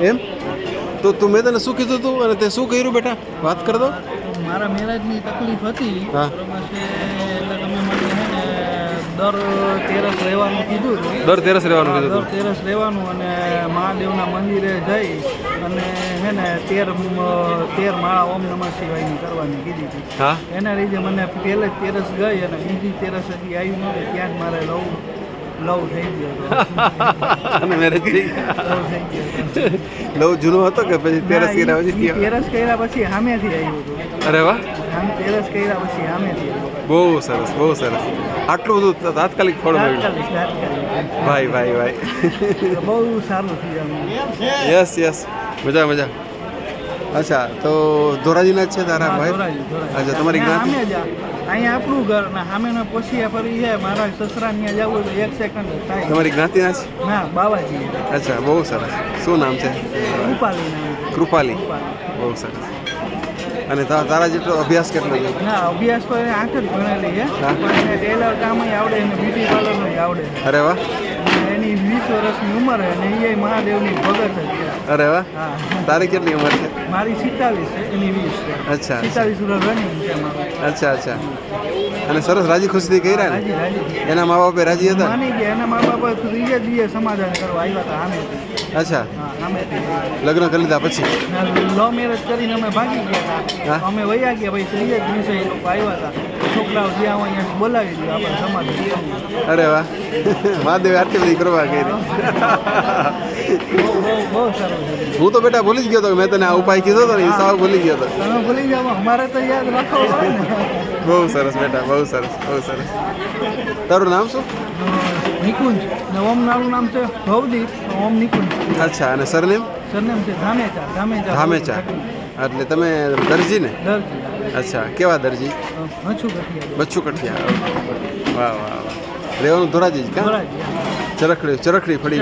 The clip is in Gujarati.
એમ? તો તું મેં તને શું કીધું તું? અને તે શું કર્યું બેટા? વાત કર દો. મારા મેરેજની તકલીફ હતી. હા. દર તેરસ રહેવાનું કીધું દર તેરસ રહેવાનું કીધું દર તેરસ રહેવાનું અને મહાદેવના મંદિરે જઈ અને હે ને તેર તેર માળા ઓમ નમઃ શિવાયની કરવાની કીધી હતી. એના લીધે મને પહેલે તેરસ ગઈ અને બીજી તેરસ હજી આવી નહોતી ત્યાં જ મારે લવ લવ થઈ ગયો. મેરેજ થઈ લવ જૂનો હતો કે પછી તેરસ કર્યા પછી તેરસ કર્યા પછી સામેથી આવ્યું હતું. અરે વાહ. તેરસ કર્યા પછી સામેથી બહુ સરસ બહુ સરસ. આટલું બધું તાત્કાલિક ફળ મળ્યું. ભાઈ ભાઈ ભાઈ. બહુ સારું થયું યસ યસ મજા મજા. અચ્છા તો ધોરાજીના જ છે તારા ભાઈ? અચ્છા તમારી જ્ઞાતિ અહીંયા આપણું ઘર ને સામેના પોશિયા ફરી છે મારા સસરા ત્યાં જવું તો એક સેકન્ડ થાય. તમારી જ્ઞાતિના છે ના બાવાજી. અચ્છા બહુ સરસ. શું નામ છે? કૃપાલી નામ કૃપાલી. બહુ સરસ. અને તારા જેટલો અભ્યાસ કેટલો છે? ના અભ્યાસ તો આઠ જ ભણેલી છે. પણ ટેલર કામ આવડે અને બ્યુટી પાર્લરનું આવડે. અરે વાહ. અને એની વીસ વર્ષની ઉંમર અને એ મહાદેવની ભગત જ છે. અરે વાહ. તારી કેટલી ઉંમર છે? મારી સિત્તાવીસ છે એની વીસ છે. અચ્છા સિત્તાવીસ વર્ષ રનિંગ છે મારું અચ્છા અચ્છા. અને સરસ રાજી ખુશીથી ને? રાજી રાજી એના મા બાપે રાજી હતા? માની ગયા એના મા બાપા ત્રીજે દિવસે સમાધાન કરવા આવ્યા હતા આમે અચ્છા. લગ્ન કરી લીધા પછી? લવ મેરેજ કરીને અમે ભાગી ગયા હતા. અમે વયા ગયા ભાઈ ત્રીજે દિવસે એ લોકો આવ્યા હતા. છોકરાઓ જ્યાં હોય અહીંયા બોલાવી દીધું આપણે સમાજ અરે વાહ. મહાદેવ આટલી બધી કરવા કરી. બહુ સારું હું તો બેટા ભૂલી જ ગયો હતો મેં તને આ ઉપાય કીધો હતો ને એ સાવ ભૂલી ગયો હતો ભૂલી જાઓ અમારે તો યાદ રાખો બહુ સરસ બેટા બહુ સરસ બહુ સરસ. તારું નામ શું? નિકુંજ. ને ઓમ નાનું નામ છે ભવદીપ ઓમ નિકુંજ. અચ્છા અને સરનેમ? સરનેમ છે ધામેચા ધામેચા. ધામેચા. એટલે તમે દરજી ને? દરજી અચ્છા કેવા દરજી? બચ્ચું કઠિયા. વાહ વાહ વાહ. રહેવાનું ધોરાજી જ ક્યાં ચરખડી ચરખડી ફળી.